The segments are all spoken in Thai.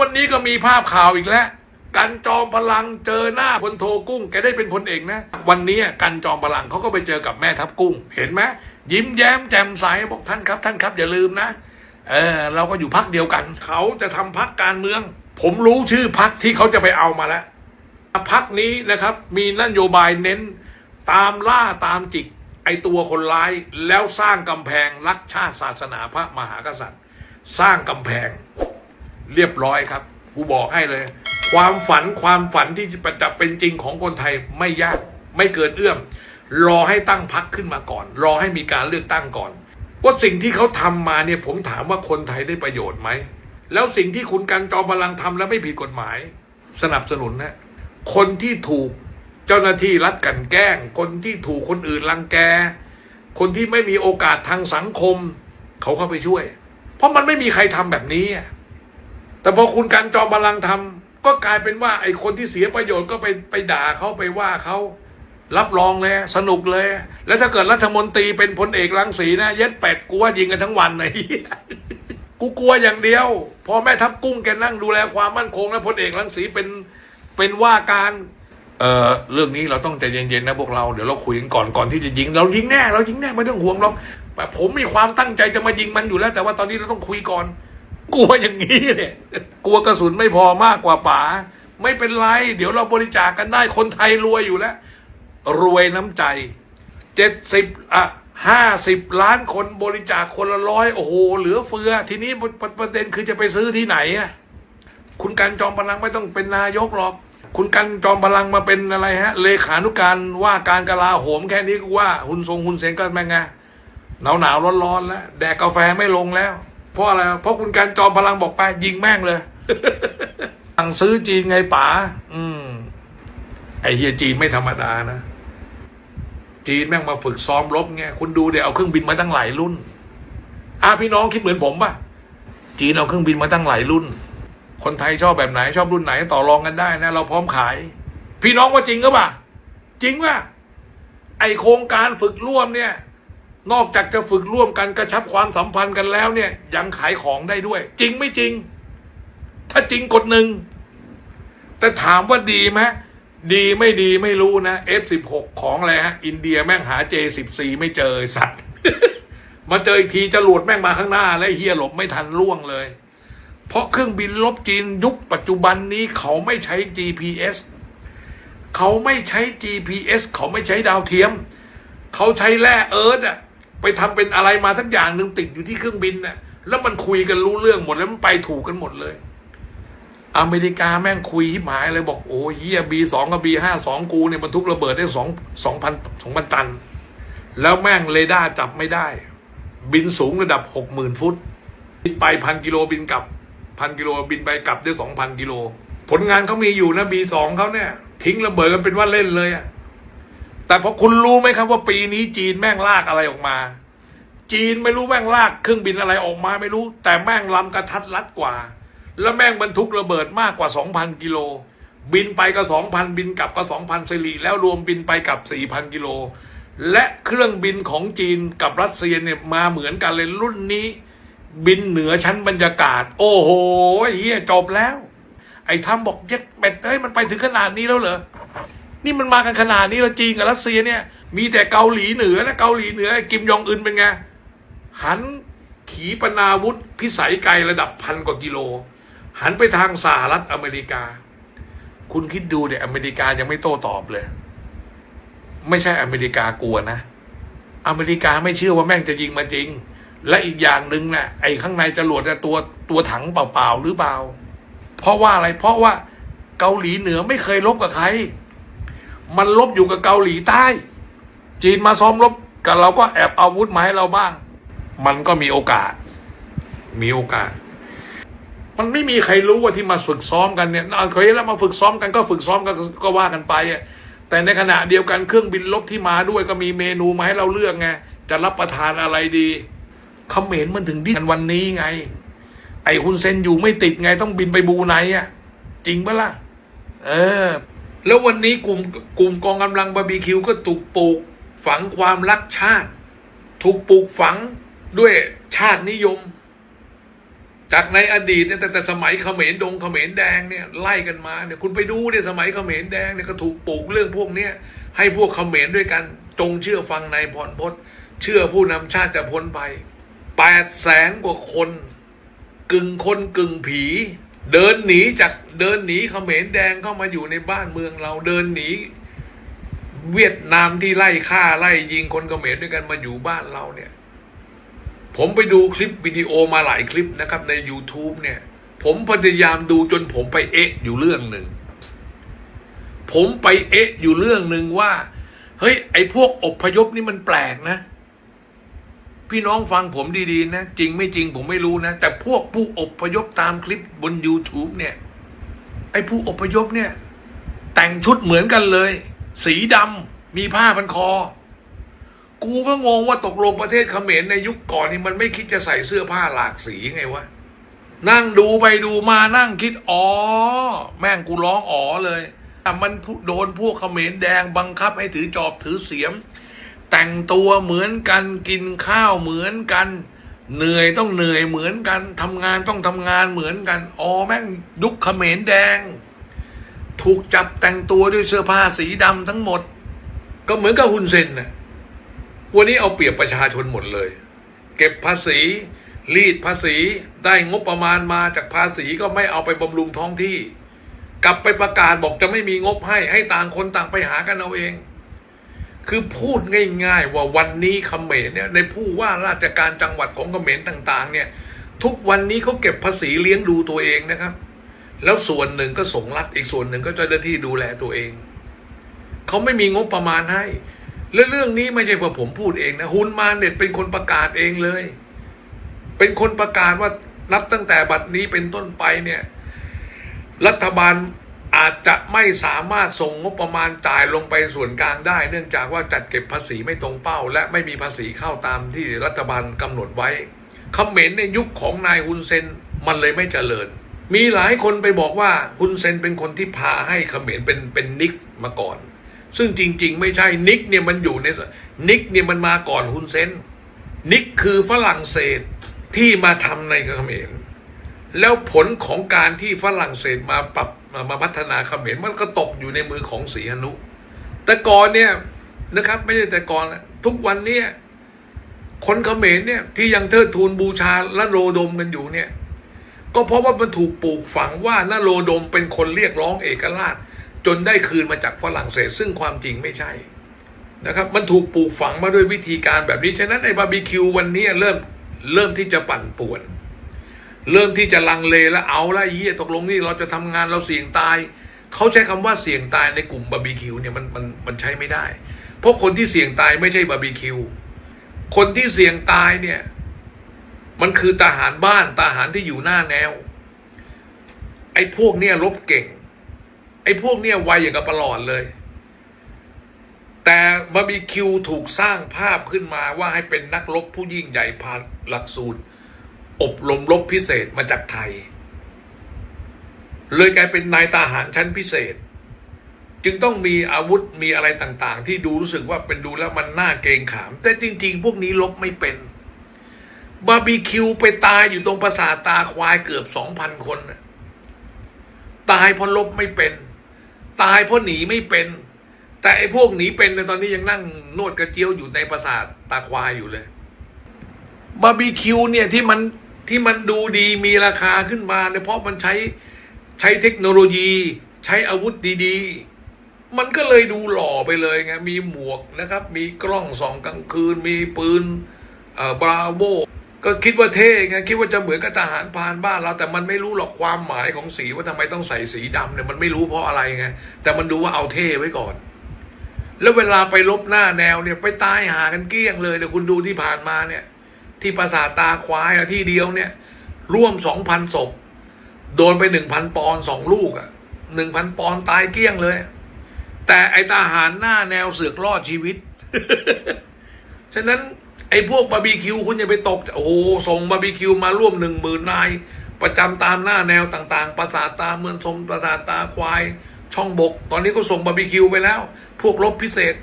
วันนี้ก็มีภาพข่าวอีกแล้ว กันจอมพลังเจอหน้าพลโทกุ้งแกได้เป็นพลเอกนะ วันนี้กันจอมพลังเขาก็ไปเจอกับแม่ทัพกุ้ง เห็นไหมยิ้มแย้มแจ่มใสบอกท่านครับท่านครับอย่าลืมนะเออเราก็อยู่พักเดียวกัน เขาจะทำพักการเมือง ผมรู้ชื่อพักที่เขาจะไปเอามาแล้วพักนี้นะครับมีนโยบายเน้นตามล่าตามจิกไอตัวคนร้ายแล้วสร้างกำแพงรักชาติศาสนาพระมหากษัตริย์ สร้างกำแพง เรียบร้อยครับ กูบอกให้เลย ความฝันความฝันที่จะเป็นจริงของคนไทยไม่ยากไม่เกินเอื้อม รอให้ตั้งพักขึ้นมาก่อน รอให้มีการเลือกตั้งก่อน ว่าสิ่งที่เขาทำมาเนี่ยผมถามว่าคนไทยได้ประโยชน์ไหม แล้วสิ่งที่คุณกันจอมพลังทำแล้วไม่ผิดกฎหมาย สนับสนุนนะคนที่ถูกเจ้าหน้าที่รัฐกันแกล้ง คนที่ถูกคนอื่นรังแก คนที่ไม่มีโอกาสทางสังคม เขาเข้าไปช่วย เพราะมันไม่มีใครทำแบบนี้ แต่พอคุณการจอมพลังทำก็กลายเป็นว่าไอ้คนที่เสียประโยชน์ก็ไปไปด่าเขาไปว่าเขารับรองเลยสนุกเลย แล้วถ้าเกิดรัฐมนตรีเป็นพลเอกรังสีนะ เย็ดเป็ดกูว่ายิงกันทั้งวันเลยกูกลัวอย่างเดียว พอแม่ทัพกุ้งแกนั่งดูแลความมั่นคงแล้วพลเอกรังสีเป็นเป็นว่าการ เอ่อเรื่องนี้เราต้องใจเย็นๆนะพวกเราเดี๋ยวเราคุยกันก่อนก่อนที่จะยิง เรายิงแน่เรายิงแน่ไม่ต้องห่วงหรอกแต่ผมมีความตั้งใจจะมายิงมันอยู่แล้ว แต่ว่าตอนนี้เราต้องคุยก่อน กลัวอย่างนี้เนี่ยกลัวกระสุนไม่พอมากกว่าป๋าไม่เป็นไร เดี๋ยวเราบริจาคกันได้คนไทยรวยอยู่แล้ว รวยน้ำใจเจ็ดสิบอะห้าสิบล้านคนบริจาคคนละร้อยโอ้โห เหลือเฟือ ทีนี้ประประเด็นคือจะไปซื้อที่ไหนอะคุณกันจอมพลังไม่ต้องเป็นนายกหรอก คุณกันจอมพลังมาเป็นอะไรฮะ เลขานุการว่าการกลาโหมแค่นี้ก็ว่า หุนทรงหุนเซนก็แม่งไงหนาวหนาวร้อนร้อนแล้วแดกกาแฟไม่ลงแล้ว เพราะอะไรเพราะคุณกันจอมพลังบอกไปยิงแม่งเลยสั่งซื้อจีนไงป๋าอืมไอเฮียจีนไม่ธรรมดานะ จีนแม่งมาฝึกซ้อมรบไงคุณดูเดี๋ยวเอาเครื่องบินมาตั้งหลายรุ่นอะพี่น้องคิดเหมือนผมป่ะจีนเอาเครื่องบินมาตั้งหลายรุ่น คนไทยชอบแบบไหนชอบรุ่นไหนต่อรองกันได้นะ เราพร้อมขาย พี่น้องว่าจริงก็ป่ะจริงป่ะไอโครงการฝึกร่วมเนี่ย นอกจากจะฝึกร่วมกันกระชับความสัมพันธ์กันแล้วเนี่ย ยังขายของได้ด้วย จริงไม่จริง ถ้าจริงกดหนึ่ง แต่ถามว่าดีไหมดีไม่ดีไม่รู้นะ F16 ของอะไรฮะ อินเดียแม่งหา J14 ไม่เจอสัตว์ มาเจออีกทีจรวดแม่งมาข้างหน้า และเฮียหลบไม่ทันล่วงเลย เพราะเครื่องบินลบจีนยุคปัจจุบันนี้เขาไม่ใช้ GPS เขาไม่ใช้ GPS เขาไม่ใช้ดาวเทียม เขาใช้แร่เอิร์ธอะ ไปทำเป็นอะไรมาสักอย่างหนึ่งติดอยู่ที่เครื่องบินน่ะแล้วมันคุยกันรู้เรื่องหมดแล้วมันไปถูกกันหมดเลย อเมริกาแม่งคุยที่หมายเลยบอกโอ้เฮียบีสองกับบีห้าสองกูเนี่ยบรรทุกระเบิดได้สองสองพันสองพันตัน แล้วแม่งเรดาร์จับไม่ได้ บินสูงระดับหกหมื่นฟุตบินไปพันกิโลบินกลับพันกิโลบินไปกลับได้สองพันกิโล ผลงานเขามีอยู่นะบีสองเขาเนี่ย ทิ้งระเบิดกันเป็นว่าเล่นเลยอะ แต่พอคุณรู้ไหมครับว่าปีนี้จีนแม่งลากอะไรออกมา จีนไม่รู้แม่งลากเครื่องบินอะไรออกมาไม่รู้ แต่แม่งลำกระทัดรัดกว่า แล้วแม่งบรรทุกระเบิดมากกว่า 2,000 กิโล บินไปก็ 2,000 บินกลับก็ 2,000สิริแล้วรวมบินไปกับ 4,000 กิโล และเครื่องบินของจีนกับรัสเซียเนี่ยมาเหมือนกันเลยรุ่นนี้ บินเหนือชั้นบรรยากาศ โอ้โหเฮียจบแล้ว ไอ้ทำบอกเย็ดเป็ดเฮ้ยมันไปถึงขนาดนี้แล้วเหรอ นี่มันมากันขนาดนี้แล้วจีนกับรัสเซียเนี่ย มีแต่เกาหลีเหนือนะเกาหลีเหนือไอ้กิมยองอึนเป็นไงหันขีปนาวุธพิสัยไกลระดับพันกว่ากิโล หันไปทางสหรัฐอเมริกา คุณคิดดูเนี่ยอเมริกายังไม่โต้ตอบเลย ไม่ใช่อเมริกากลัวนะ อเมริกาไม่เชื่อว่าแม่งจะยิงมาจริง และอีกอย่างหนึ่งนะ่ะไอ้ข้างในจรวดเนี่ยตัวตัวถังเปล่าๆหรือเปล่า เพราะว่าอะไรเพราะว่าเกาหลีเหนือไม่เคยลบกับใคร มันลบอยู่กับเกาหลีใต้ จีนมาซ้อมรบกับเราก็แอบเอาวุธมาให้เราบ้าง มันก็มีโอกาส มีโอกาส มันไม่มีใครรู้ว่าที่มาฝึกซ้อมกันเนี่ยเอาเคยแล้วมาฝึกซ้อมกันก็ฝึกซ้อมกันก็ว่ากันไปอะแต่ในขณะเดียวกันเครื่องบินลบที่มาด้วยก็มีเมนูมาให้เราเลือกไงจะรับประทานอะไรดีเขมรมันถึงที่กันวันนี้ไง ไอ้ฮุนเซนอยู่ไม่ติดไงต้องบินไปบูไนอะ จริงปะล่ะ เออ แล้ววันนี้กลุ่มกลุ่มกองกำลังบาร์บีคิวก็ถูกปลูกฝังความรักชาติ ถูกปลูกฝังด้วยชาตินิยม จากในอดีตเนี่ยแต่แต่สมัยเขมรดงเขมรแดงเนี่ยไล่กันมาเนี่ยคุณไปดูเนี่ยสมัยเขมรแดงเนี่ยก็ถูกปลูกเรื่องพวกเนี้ยให้พวกเขมรด้วยกันจงเชื่อฟังนายพรพศเชื่อผู้นำชาติจะพ้นไปแปดแสนกว่าคน กึ่งคนกึ่งผี เดินหนีจากเดินหนีเขมรแดงเข้ามาอยู่ในบ้านเมืองเราเดินหนี เวียดนามที่ไล่ฆ่าไล่ยิงคนเขมรด้วยกันมาอยู่บ้านเราเนี่ย ผมไปดูคลิปวิดีโอมาหลายคลิปนะครับ ใน YouTube เนี่ย ผมพยายามดูจนผมไปเอ๊ะอยู่เรื่องหนึ่ง ผมไปเอ๊ะอยู่เรื่องหนึ่งว่า เฮ้ย ไอ้พวกอบพยพนี่มันแปลกนะ พี่น้องฟังผมดีๆ นะ จริงไม่จริงผมไม่รู้นะ แต่พวกผู้อบพยพตามคลิปบน YouTube เนี่ย ไอ้ผู้อบพยพเนี่ย แต่งชุดเหมือนกันเลย สีดำมีผ้าพันคอ กูก็งงว่าตกลงประเทศเขมรในยุคก่อนนี่มันไม่คิดจะใส่เสื้อผ้าหลากสีไงวะ นั่งดูไปดูมานั่งคิดอ๋อ แม่งกูร้องอ๋อเลยมันโดนพวกเขมรแดงบังคับให้ถือจอบถือเสียม แต่งตัวเหมือนกันกินข้าวเหมือนกัน เหนื่อยต้องเหนื่อยเหมือนกันทำงานต้องทำงานเหมือนกันอ๋อแม่งยุคเขมรแดง ถูกจับแต่งตัวด้วยเสื้อผ้าสีดำทั้งหมด ก็เหมือนกับฮุนเซนนะวันนี้เอาเปรียบประชาชนหมดเลย เก็บภาษี รีดภาษีได้งบประมาณมาจากภาษีก็ไม่เอาไปบำรุงท้องที่ กลับไปประกาศบอกจะไม่มีงบให้ให้ต่างคนต่างไปหากันเอาเอง คือพูดง่ายๆว่าวันนี้เขมรเนี่ยในผู้ว่าราชการจังหวัดของเขมรต่างๆ เนี่ย ทุกวันนี้เขาเก็บภาษีเลี้ยงดูตัวเองนะครับ แล้วส่วนหนึ่งก็ส่งรัฐอีกส่วนหนึ่งก็เจ้าหน้าที่ดูแลตัวเองเขาไม่มีงบประมาณให้และเรื่องนี้ไม่ใช่ว่าผมพูดเองนะฮุนมาเน็ตเป็นคนประกาศเองเลย เป็นคนประกาศว่านับตั้งแต่บัดนี้เป็นต้นไปเนี่ย รัฐบาล อาจจะไม่สามารถส่งงบประมาณจ่ายลงไปส่วนกลางได้ เนื่องจากว่าจัดเก็บภาษีไม่ตรงเป้า และไม่มีภาษีเข้าตามที่รัฐบาลกำหนดไว้เขมรในยุคของนายฮุนเซนมันเลยไม่เจริญ มีหลายคนไปบอกว่าฮุนเซนเป็นคนที่พาให้เขมรเป็นเป็นนิกมาก่อน ซึ่งจริง ๆ ไม่ใช่นิกเนี่ยมันอยู่ในนิกเนี่ยมันมาก่อนฮุนเซนนิกคือฝรั่งเศสที่มาทำในเขมรแล้วผลของการที่ฝรั่งเศสมาปรับ มาพัฒนาเขมรมันก็ตกอยู่ในมือของศรีหนุ แต่ก่อนเนี่ยนะครับ ไม่ใช่แต่ก่อนทุกวันเนี่ยคนเขมรเนี่ยที่ยังเทิดทูนบูชาละโรดมกันอยู่เนี่ย ก็เพราะว่ามันถูกปลูกฝังว่านโรดมเป็นคนเรียกร้องเอกราช จนได้คืนมาจากฝรั่งเศสซึ่งความจริงไม่ใช่นะครับ มันถูกปลูกฝังมาด้วยวิธีการแบบนี้ ฉะนั้นไอ้บาร์บีคิววันนี้เริ่มเริ่มที่จะปั่นป่วน เริ่มที่จะลังเลแล้วเอาละเยี่ยตกลงนี่เราจะทำงานเราเสี่ยงตาย เขาใช้คำว่าเสี่ยงตายในกลุ่มบาร์บีคิวเนี่ยมันมันมันใช้ไม่ได้ เพราะคนที่เสี่ยงตายไม่ใช่บาร์บีคิวคนที่เสี่ยงตายเนี่ย มันคือทหารบ้านทหารที่อยู่หน้าแนว ไอ้พวกเนี่ยรบเก่ง ไอ้พวกเนี่ยไวอย่างกับประหลอดเลย แต่บาร์บีคิวถูกสร้างภาพขึ้นมาว่าให้เป็นนักรบผู้ยิ่งใหญ่ผ่านหลักสูตร อบรมรบพิเศษมาจากไทย เลยกลายเป็นนายทหารชั้นพิเศษ จึงต้องมีอาวุธมีอะไรต่างๆ ที่ดูรู้สึกว่าเป็นดูแล้วมันน่าเกรงขาม แต่จริง ๆ พวกนี้ลบไม่เป็นบาร์บีคิวไปตายอยู่ตรงปราสาทตาควายเกือบสองพันคนตายเพราะลบไม่เป็น ตายเพราะหนีไม่เป็น แต่ไอ้พวกหนีเป็นในตอนนี้ยังนั่งนวดกระเจียวอยู่ในปราสาทตาควายอยู่เลยบาร์บีคิวเนี่ยที่มัน ที่มันดูดีมีราคาขึ้นมาเนี่ยเพราะมันใช้ใช้เทคโนโลยี ใช้อาวุธดีๆ มันก็เลยดูหล่อไปเลยไงมีหมวกนะครับ มีกล้องส่องกลางคืน มีปืนเอ่อบราโวก็คิดว่าเท่ไงคิดว่าจะเหมือนกับทหารพานบ้านเรา แต่มันไม่รู้หรอกความหมายของสีว่าทำไมต้องใส่สีดำเนี่ยมันไม่รู้เพราะอะไรไงแต่มันดูว่าเอาเท่ไว้ก่อน แล้วเวลาไปลบหน้าแนวเนี่ยไปตายหากันเกลี้ยงเลยเดี๋ยคุณดูที่ผ่านมาเนี่ย ที่ปราสาทตาควายที่เดียวเนี่ย ร่วมสองพันศพ โดนไปหนึ่งพันปอนสองลูกอะหนึ่งพันปอนตายเกลี้ยงเลย แต่ไอทหารหน้าแนวเสือกรอดชีวิต ฉะนั้นไอพวกบาร์บีคิวคุณอย่าไปตก โอ้โหส่งบาร์บีคิวมาร่วมหนึ่งหมื่นนาย ประจำตามหน้าแนวต่างๆ ปราสาทตาเมืองชมปราสาทตาควาย ช่องบก ตอนนี้ก็ส่งบาร์บีคิวไปแล้ว พวกรบพิเศษ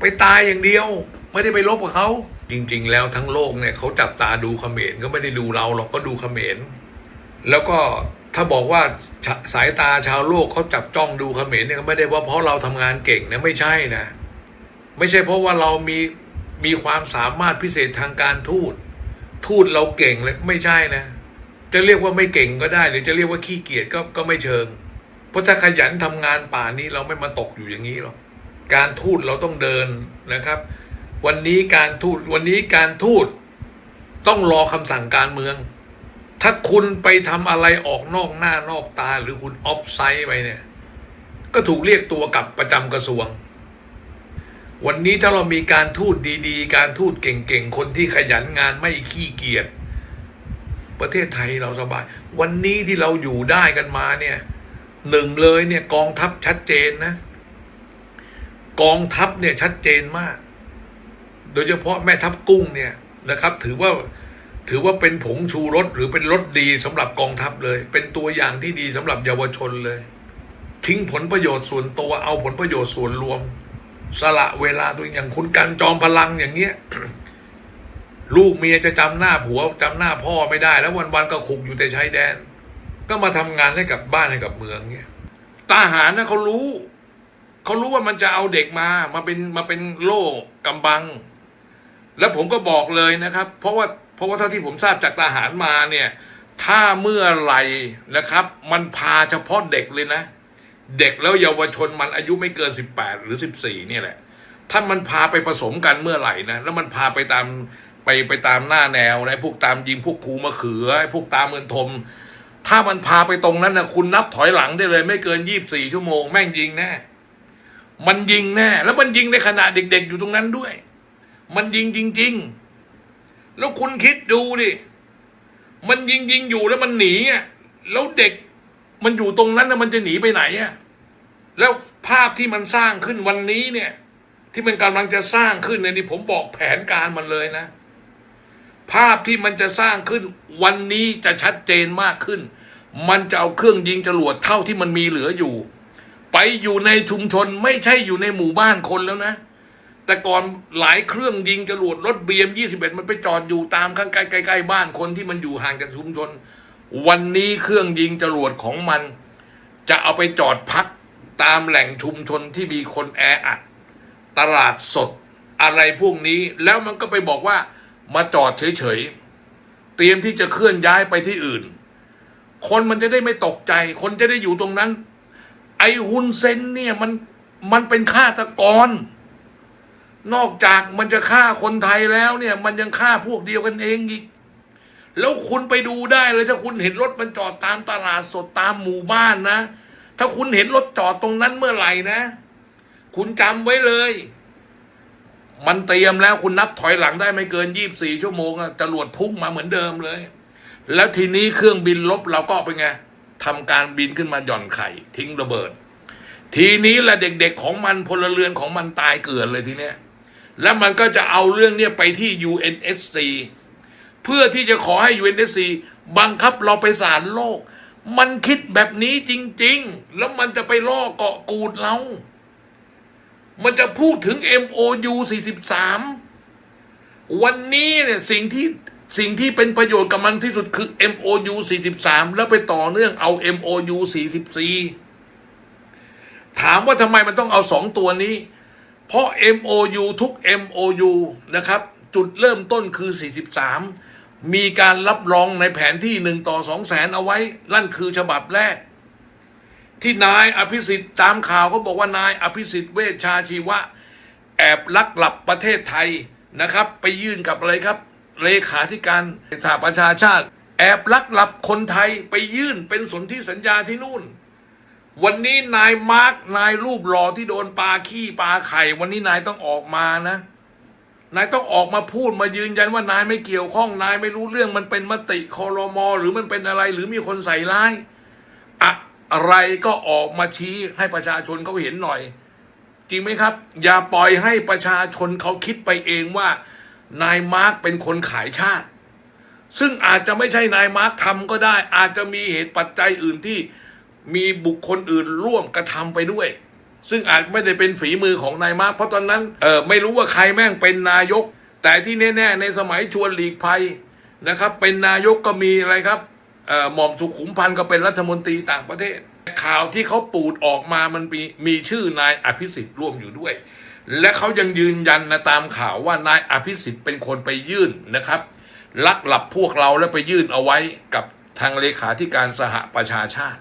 ไปตายอย่างเดียว ไม่ได้ไปรบกับเขา จริง ๆ แล้วทั้งโลกเนี่ยเขาจับตาดูเขมรก็ไม่ได้ดูเราหรอกก็ดูเขมรแล้วก็ถ้าบอกว่าสายตาชาวโลกเขาจับจ้องดูเขมรเนี่ยไม่ได้ว่าเพราะเราทำงานเก่งนะไม่ใช่นะ ไม่ใช่เพราะว่าเรามีมีความสามารถพิเศษทางการทูตทูตเราเก่งเลยไม่ใช่นะ จะเรียกว่าไม่เก่งก็ได้ หรือจะเรียกว่าขี้เกียจก็ก็ไม่เชิง เพราะถ้าขยันทำงานป่านนี้เราไม่มาตกอยู่อย่างนี้หรอกการทูตเราต้องเดินนะครับ วันนี้การทูตวันนี้การทูตต้องรอคำสั่งการเมือง ถ้าคุณไปทำอะไรออกนอกหน้านอกตาหรือคุณออฟไซด์ไปเนี่ย ก็ถูกเรียกตัวกลับประจำกระทรวง วันนี้ถ้าเรามีการทูตดีๆ การทูตเก่งๆ คนที่ขยันงานไม่ขี้เกียจประเทศไทยเราสบาย วันนี้ที่เราอยู่ได้กันมาเนี่ยหนึ่งเลยเนี่ยกองทัพชัดเจนนะ กองทัพเนี่ยชัดเจนมาก โดยเฉพาะแม่ทัพกุ้งเนี่ยนะครับ ถือว่าถือว่าเป็นผงชูรสหรือเป็นรสดีสำหรับกองทัพเลย เป็นตัวอย่างที่ดีสำหรับเยาวชนเลย ทิ้งผลประโยชน์ส่วนตัวเอาผลประโยชน์ส่วนรวม สละเวลาตัวเองอย่างคุณกันจอมพลังอย่างเงี้ยลูกเมียจะจำหน้าผัวจำหน้าพ่อไม่ได้ แล้ววันๆก็คุกอยู่แต่ชายแดน ก็มาทำงานให้กับบ้านให้กับเมืองเงี้ยทหารนะเขารู้ เขารู้ว่ามันจะเอาเด็กมา มาเป็นมาเป็นโล่กำบัง แล้วผมก็บอกเลยนะครับ เพราะว่าเพราะว่าเท่าที่ผมทราบจากทหารมาเนี่ย ถ้าเมื่อไหร่นะครับ มันพาเฉพาะเด็กเลยนะ เด็กแล้วเยาวชนมันอายุไม่เกินสิบแปดหรือสิบสี่เนี่ยแหละถ้ามันพาไปผสมกันเมื่อไหร่นะแล้วมันพาไปตามไปไปตามหน้าแนวนะพวกตามยิงพวกภูมะเขือพวกตามเมือนทม ถ้ามันพาไปตรงนั้นนะคุณนับถอยหลังได้เลย ไม่เกินยี่บสี่ชั่วโมงแม่งยิงแน่มันยิงแน่แล้วมันยิงในขณะเด็ก ๆ อยู่ตรงนั้นด้วย มันยิงจริง ๆ แล้วคุณคิดดูดิ มันยิงยิงอยู่แล้วมันหนีอะแล้วเด็กมันอยู่ตรงนั้นนะมันจะหนีไปไหนอะแล้วภาพที่มันสร้างขึ้นวันนี้เนี่ย ที่มันกำลังจะสร้างขึ้นเนี่ยนี่ผมบอกแผนการมันเลยนะ ภาพที่มันจะสร้างขึ้นวันนี้จะชัดเจนมากขึ้น มันจะเอาเครื่องยิงจรวดเท่าที่มันมีเหลืออยู่ ไปอยู่ในชุมชนไม่ใช่อยู่ในหมู่บ้านคนแล้วนะ แต่ก่อนหลายเครื่องยิงจรวดรถเบียม21มันไปจอดอยู่ตามข้างใกล้ๆบ้านคนที่มันอยู่ห่างจากชุมชน วันนี้เครื่องยิงจรวดของมัน จะเอาไปจอดพักตามแหล่งชุมชนที่มีคนแออัด ตลาดสดอะไรพวกนี้ แล้วมันก็ไปบอกว่ามาจอดเฉยๆ เตรียมที่จะเคลื่อนย้ายไปที่อื่น คนมันจะได้ไม่ตกใจ คนจะได้อยู่ตรงนั้น ไอฮุนเซนเนี่ยมันมันเป็นฆาตกร นอกจากมันจะฆ่าคนไทยแล้วเนี่ย มันยังฆ่าพวกเดียวกันเองอีก แล้วคุณไปดูได้เลยถ้าคุณเห็นรถมันจอดตามตลาดสดตามหมู่บ้านนะ ถ้าคุณเห็นรถจอดตรงนั้นเมื่อไหร่นะ คุณจำไว้เลย มันเตรียมแล้วคุณนับถอยหลังได้ไม่เกินยี่บสี่ชั่วโมงอะจรวดพุ่งมาเหมือนเดิมเลย แล้วทีนี้เครื่องบินลบเราก็เป็นไงทำการบินขึ้นมาหย่อนไข่ ทิ้งระเบิด ทีนี้แหละเด็กๆของมันพลเรือนของมันตายเกลื่อนเลยทีเนี้ย แล้วมันก็จะเอาเรื่องเนี้ยไปที่ UNSC เพื่อที่จะขอให้ UNSC บังคับเราไปศาลโลก มันคิดแบบนี้จริง ๆ แล้วมันจะไปล่อเกาะกูดเรา มันจะพูดถึง MOU 43 วันนี้เนี่ยสิ่งที่สิ่งที่เป็นประโยชน์กับมันที่สุดคือ MOU 43 แล้วไปต่อเนื่องเอา MOU 44 ถามว่าทำไมมันต้องเอาสองตัวนี้ เพราะ MOU ทุก MOU นะครับ จุดเริ่มต้นคือ 43 มีการรับรองในแผนที่หนึ่งต่อสองแสนเอาไว้ นั่นคือฉบับแรก ที่นายอภิสิทธิ์ตามข่าวเขาบอกว่านายอภิสิทธิ์เวชชาชีวะ แอบลักหลับประเทศไทยนะครับ ไปยื่นกับอะไรครับ เลขาธิการสหประชาชาติ แอบลักหลับคนไทยไปยื่นเป็นสนธิสัญญาที่นู่น วันนี้นายมาร์กนายรูปหล่อที่โดนปลาขี้ปลาไข่ วันนี้นายต้องออกมานะ นายต้องออกมาพูดมายืนยันว่านายไม่เกี่ยวข้องนายไม่รู้เรื่องมันเป็นมติคอรมอหรือมันเป็นอะไรหรือมีคนใส่ร้ายอะไรก็ออกมาชี้ให้ประชาชนเขาเห็นหน่อย จริงไหมครับ อย่าปล่อยให้ประชาชนเขาคิดไปเองว่านายมาร์กเป็นคนขายชาติ ซึ่งอาจจะไม่ใช่นายมาร์กทำก็ได้ อาจจะมีเหตุปัจจัยอื่นที่ มีบุคคลอื่นร่วมกระทำไปด้วย ซึ่งอาจไม่ได้เป็นฝีมือของนายมาร์กเพราะตอนนั้นเออไม่รู้ว่าใครแม่งเป็นนายก แต่ที่แน่ๆในสมัยชวนหลีกภัยนะครับ เป็นนายกก็มีอะไรครับเออหม่อมสุขุมพันธ์ก็เป็นรัฐมนตรีต่างประเทศ ข่าวที่เขาปูดออกมามันมีมีชื่อนายอภิสิทธิ์ร่วมอยู่ด้วย และเขายังยืนยันนะตามข่าวว่านายอภิสิทธิ์เป็นคนไปยื่นนะครับลักหลับพวกเราแล้วไปยื่นเอาไว้กับทางเลขาธิการสหประชาชาติ